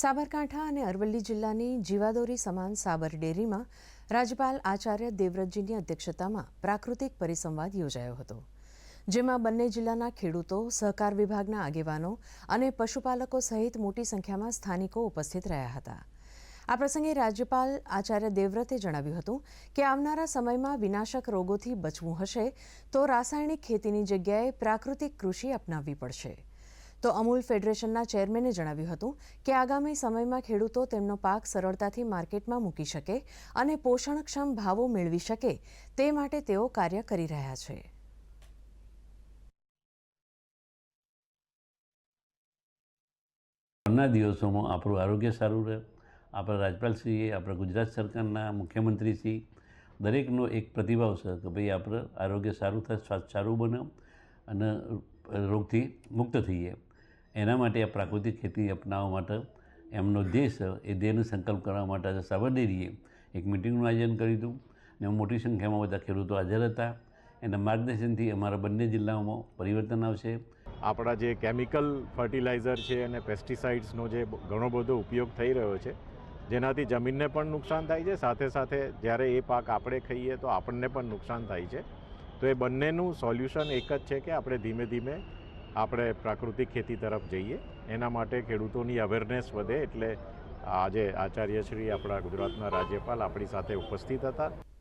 સાબરકાંઠા અને અરવલ્લી જિલ્લાની જીવાદોરી સમાન સાબર ડેરીમાં રાજ્યપાલ આચાર્ય દેવવ્રતજીની અધ્યક્ષતામાં પ્રાકૃતિક પરિસંવાદ યોજાયો હતો, જેમાં બંને જિલ્લાના ખેડૂતો, સહકાર વિભાગના આગેવાનો અને પશુપાલકો સહિત મોટી સંખ્યામાં સ્થાનિકો ઉપસ્થિત રહ્યા હતા. આ પ્રસંગે રાજ્યપાલ આચાર્ય દેવવ્રતે જણાવ્યું હતું કે આવનારા સમયમાં વિનાશક રોગોથી બચવું હશે તો રાસાયણિક ખેતીની જગ્યાએ પ્રાકૃતિક કૃષિ અપનાવવી પડશે. તો અમૂલ ફેડરેશનના ચેરમેને જણાવ્યું હતું કે આગામી સમયમાં ખેડૂતો તેમનો પાક સરળતાથી માર્કેટમાં મૂકી શકે અને પોષણક્ષમ ભાવો મેળવી શકે તે માટે તેઓ કાર્ય કરી રહ્યા છે. આવનાર દિવસોમાં આપણું આરોગ્ય સારું રહે. આપણા રાજપાલશ્રીએ, આપણા ગુજરાત સરકારના મુખ્યમંત્રીશ્રી દરેકનો એક પ્રતિભાવ છે કે ભાઈ આપણે આરોગ્ય સારું થાય, સ્વાસ્થ્ય સારું બને અને રોગથી મુક્ત થઈએ. એના માટે આ પ્રાકૃતિક ખેતી અપનાવવા માટે એમનો દેશ એ દેહનો સંકલ્પ કરવા માટે આજે સાબરડેરીએ એક મિટિંગનું આયોજન કર્યું હતું ને મોટી સંખ્યામાં બધા ખેડૂતો હાજર હતા. એના માર્ગદર્શનથી અમારા બંને જિલ્લાઓમાં પરિવર્તન આવશે. આપણા જે કેમિકલ ફર્ટિલાઇઝર છે અને પેસ્ટિસાઇડ્સનો જે ઘણો બધો ઉપયોગ થઈ રહ્યો છે, જેનાથી જમીનને પણ નુકસાન થાય છે. સાથે સાથે જ્યારે એ પાક આપણે ખાઈએ તો આપણને પણ નુકસાન થાય છે. તો એ બંનેનું સોલ્યુશન એક જ છે કે આપણે ધીમે ધીમે આપણે પ્રાકૃતિક ખેતી તરફ જઈએ. એના માટે ખેડૂતોની અવેરનેસ વધે એટલે આજે આચાર્યશ્રી આપણા ગુજરાતના રાજ્યપાલ આપણી સાથે ઉપસ્થિત હતા.